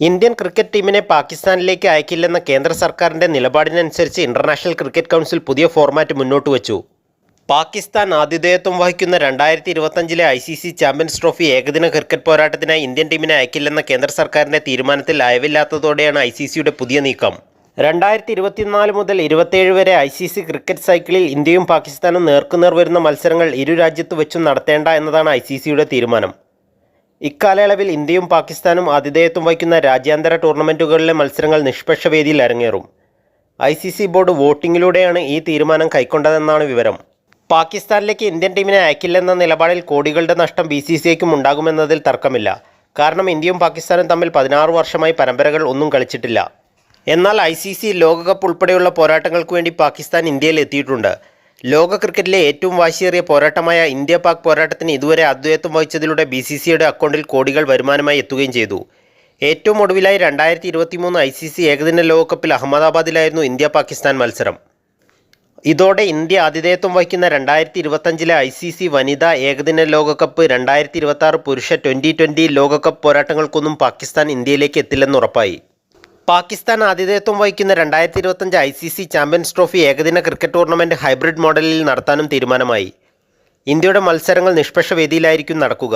Indian cricket ടീമിനെ പാകിസ്ഥാനിലേക്ക് അയക്കില്ലെന്ന കേന്ദ്ര സർക്കാരിന്റെ നിലപാടിനനുസരിച്ച് ഇന്റർനാഷണൽ ക്രിക്കറ്റ് കൗൺസിൽ പുതിയ ഫോർമാറ്റ് മുന്നോട്ട് വച്ചു. പാകിസ്ഥാൻ ആതിഥേയത്വം വഹിക്കുന്ന രണ്ടായിരത്തി ഇരുപത്തഞ്ചിലെ I C C champions trophy ഏകദിന ക്രിക്കറ്റ് പോരാട്ടത്തിനായി ഇന്ത്യൻ ടീമിനെ അയക്കില്ലെന്ന കേന്ദ്ര സർക്കാരിന്റെ തീരുമാനത്തിൽ അയവില്ലാത്തതോടെയാണ് ഐ സി സിയുടെ പുതിയ നീക്കം. രണ്ടായിരത്തി ഇരുപത്തിനാല് മുതൽ ഇരുപത്തിയേഴ് വരെ ഐ സി സി ക്രിക്കറ്റ് സൈക്കിളിൽ ഇന്ത്യയും പാകിസ്ഥാനും നേർക്കുനേർ വരുന്ന മത്സരങ്ങൾ ഇരു രാജ്യത്തു വെച്ചും നടത്തേണ്ട എന്നതാണ് ഐ സി സിയുടെ തീരുമാനം. ഇക്കാലയളവിൽ ഇന്ത്യയും പാകിസ്ഥാനും ആതിഥേയത്വം വഹിക്കുന്ന രാജ്യാന്തര ടൂർണമെന്റുകളിലെ മത്സരങ്ങൾ നിഷ്പക്ഷ വേദിയിൽ അരങ്ങേറും. ഐ സി സി ബോർഡ് വോട്ടിങ്ങിലൂടെയാണ് ഈ തീരുമാനം കൈക്കൊണ്ടതെന്നാണ് വിവരം. പാകിസ്ഥാനിലേക്ക് ഇന്ത്യൻ ടീമിനെ അയക്കില്ലെന്ന നിലപാടിൽ കോടികളുടെ നഷ്ടം ബി സി സി ഐക്കും ഉണ്ടാകുമെന്നതിൽ തർക്കമില്ല. കാരണം ഇന്ത്യയും പാകിസ്ഥാനും തമ്മിൽ പതിനാറ് വർഷമായി പരമ്പരകൾ ഒന്നും കളിച്ചിട്ടില്ല. എന്നാൽ ഐ സി സി ലോകകപ്പ് ഉൾപ്പെടെയുള്ള പോരാട്ടങ്ങൾക്ക് വേണ്ടി പാകിസ്ഥാൻ ഇന്ത്യയിൽ എത്തിയിട്ടുണ്ട്. ലോക ക്രിക്കറ്റിലെ ഏറ്റവും വാശിയേറിയ പോരാട്ടമായ ഇന്ത്യ പാക് പോരാട്ടത്തിന് ഇതുവരെ അദ്വൈത്വം വഹിച്ചതിലൂടെ ബി സി സിയുടെ അക്കൗണ്ടിൽ കോടികൾ വരുമാനമായി എത്തുകയും ചെയ്തു. ഏറ്റവും ഒടുവിലായി രണ്ടായിരത്തി ഇരുപത്തി മൂന്ന് ഐ സി സി ഏകദിന ലോകകപ്പിൽ അഹമ്മദാബാദിലായിരുന്നു ഇന്ത്യ പാകിസ്ഥാൻ മത്സരം. ഇതോടെ ഇന്ത്യ ആതിഥേയത്വം വഹിക്കുന്ന രണ്ടായിരത്തി ഇരുപത്തഞ്ചിലെ ഐ സി സി വനിതാ ഏകദിന ലോകകപ്പ് രണ്ടായിരത്തി ഇരുപത്തി പുരുഷ ട്വന്റി ട്വന്റി ലോകകപ്പ് പോരാട്ടങ്ങൾക്കൊന്നും പാകിസ്ഥാൻ ഇന്ത്യയിലേക്ക് എത്തില്ലെന്ന് ഉറപ്പായി. പാകിസ്ഥാൻ ആതിഥേയത്വം വഹിക്കുന്ന രണ്ടായിരത്തി ഇരുപത്തഞ്ച് I C C champions trophy ഏകദിന ക്രിക്കറ്റ് ടൂർണമെന്റ് ഹൈബ്രിഡ് മോഡലിൽ നടത്താനും തീരുമാനമായി. ഇന്ത്യയുടെ മത്സരങ്ങൾ നിഷ്പക്ഷ വേദിയിലായിരിക്കും നടക്കുക.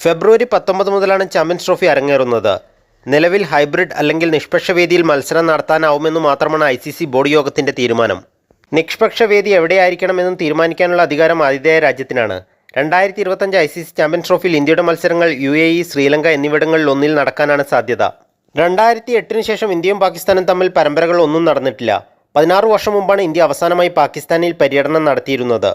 ഫെബ്രുവരി പത്തൊമ്പത് മുതലാണ് ചാമ്പ്യൻസ് ട്രോഫി അരങ്ങേറുന്നത്. നിലവിൽ ഹൈബ്രിഡ് അല്ലെങ്കിൽ നിഷ്പക്ഷ വേദിയിൽ മത്സരം നടത്താനാവുമെന്ന് മാത്രമാണ് ഐ സി സി ബോർഡ് യോഗത്തിന്റെ തീരുമാനം. നിഷ്പക്ഷ വേദി എവിടെയായിരിക്കണമെന്നും തീരുമാനിക്കാനുള്ള അധികാരം ആതിഥേയ രാജ്യത്തിനാണ്. രണ്ടായിരത്തി ഇരുപത്തഞ്ച് ഐ സി സി ചാമ്പ്യൻസ് ട്രോഫിയിൽ ഇന്ത്യയുടെ മത്സരങ്ങൾ യു എ ഇ ശ്രീലങ്ക എന്നിവിടങ്ങളിൽ ഒന്നിൽ നടക്കാനാണ് സാധ്യത. രണ്ടായിരത്തി എട്ടിന് ശേഷം ഇന്ത്യയും പാകിസ്ഥാനും തമ്മിൽ പരമ്പരകൾ ഒന്നും നടന്നിട്ടില്ല. പതിനാറ് വർഷം മുമ്പാണ് ഇന്ത്യ അവസാനമായി പാകിസ്ഥാനിൽ പര്യടനം നടത്തിയിരുന്നത്.